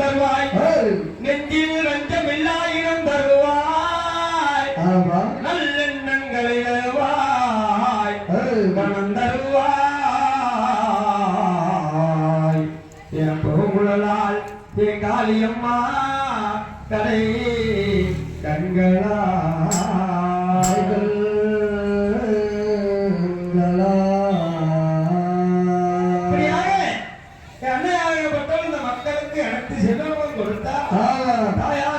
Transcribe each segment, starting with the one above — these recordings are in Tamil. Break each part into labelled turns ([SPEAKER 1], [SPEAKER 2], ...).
[SPEAKER 1] தருவாய். நெஞ்சில் நஞ்சமில்லாயிரம் தருவாய்.
[SPEAKER 2] ஆமா.
[SPEAKER 1] நல்லெண்ணங்களை தருவாய். மனம் தருவாய். என் பூங்குழலால் என் காளியம்மா கடை கண்களா அன்னையாகப்பட்டவள் இந்த மக்களுக்கு அனைத்து செல்வமும் கொடுத்தா தாயார்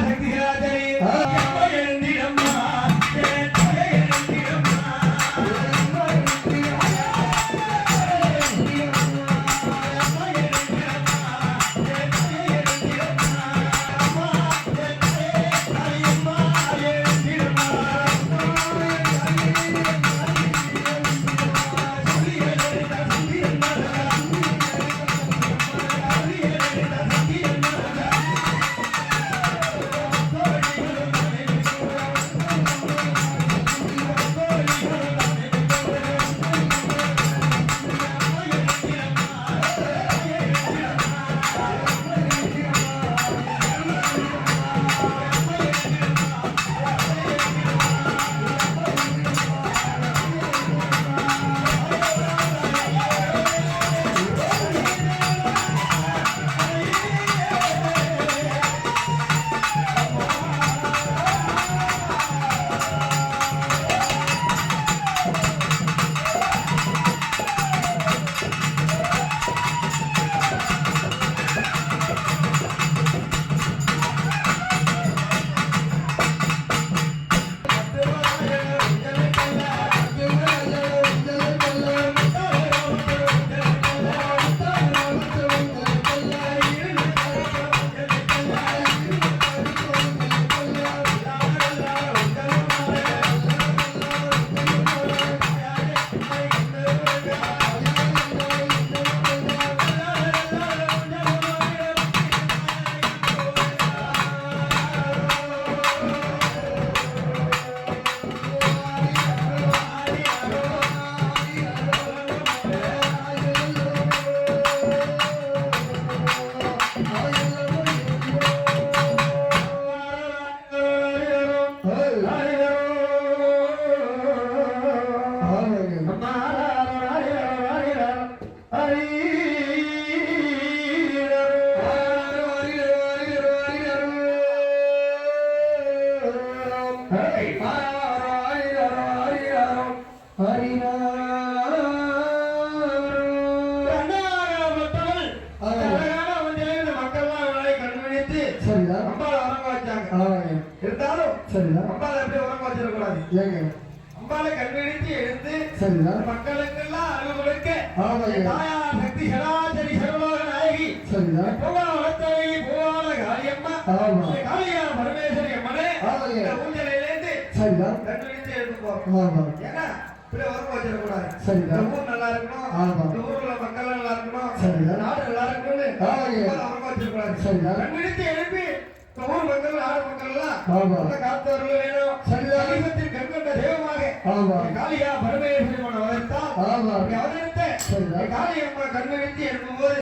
[SPEAKER 1] உறங்க வச்சிடக்கூடாது
[SPEAKER 2] ஏங்க.
[SPEAKER 1] அம்பாவை கண்விழித்து எழுந்து
[SPEAKER 2] சரிதான்
[SPEAKER 1] மக்களுக்கெல்லாம்
[SPEAKER 2] ஆமாங்க.
[SPEAKER 1] தாயார் சக்தி சராசரி சர்வலோக நாயகி.
[SPEAKER 2] சரிதான்
[SPEAKER 1] புவன வளர்த்தவகி புவான காளியம்மா. காளியான பரமேஸ்வரி அம்மனே. இந்த ஊஞ்சலிலேந்து
[SPEAKER 2] சரிதான்
[SPEAKER 1] கண்விழித்து எழுந்து போறோம். ஏன்னா இப்படி உறங்க வச்சிடக்கூடாது. இந்த ஊர் நல்லா இருக்கணும். இந்த ஊர்ல மக்கள் நல்லா இருக்கணும்.
[SPEAKER 2] சரிதான்.
[SPEAKER 1] நாடு நல்லா இருக்கணும்னு உறங்க வச்சிடக்கூடாது எழுப்பி இந்த மக்கள் நாடு மக்கள் எல்லாம் காத்தவர்கள் வேணும். சமீபத்தில் கண்கண்ட தெய்வமாக. காளியா பரமேஸ்வரி. அப்படி அவதரித்த. காளியம்மா கண்விழித்து எழுப்பும்போது